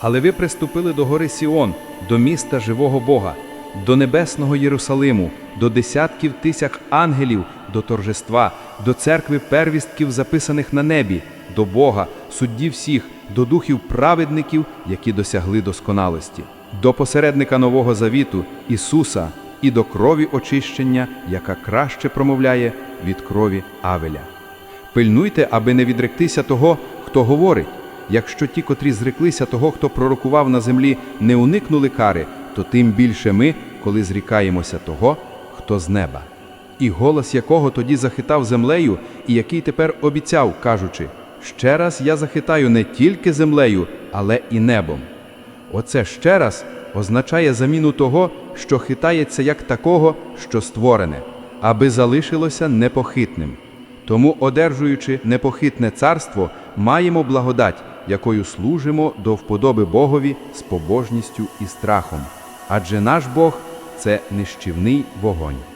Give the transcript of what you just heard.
Але ви приступили до гори Сіон, до міста живого Бога, до небесного Єрусалиму, до десятків тисяч ангелів, до торжества, до церкви первістків, записаних на небі, до Бога, судді всіх, до духів праведників, які досягли досконалості, до посередника Нового Завіту, Ісуса, і до крові очищення, яка краще промовляє від крові Авеля. Пильнуйте, аби не відректися того, хто говорить. Якщо ті, котрі зреклися того, хто пророкував на землі, не уникнули кари, то тим більше ми, коли зрікаємося того, хто з неба. І голос якого тоді захитав землею, і який тепер обіцяв, кажучи: ще раз я захитаю не тільки землею, але і небом. Оце ще раз означає заміну того, що хитається як такого, що створене, аби залишилося непохитним. Тому, одержуючи непохитне царство, маємо благодать, якою служимо до вподоби Богові з побожністю і страхом. Адже наш Бог це нищівний вогонь.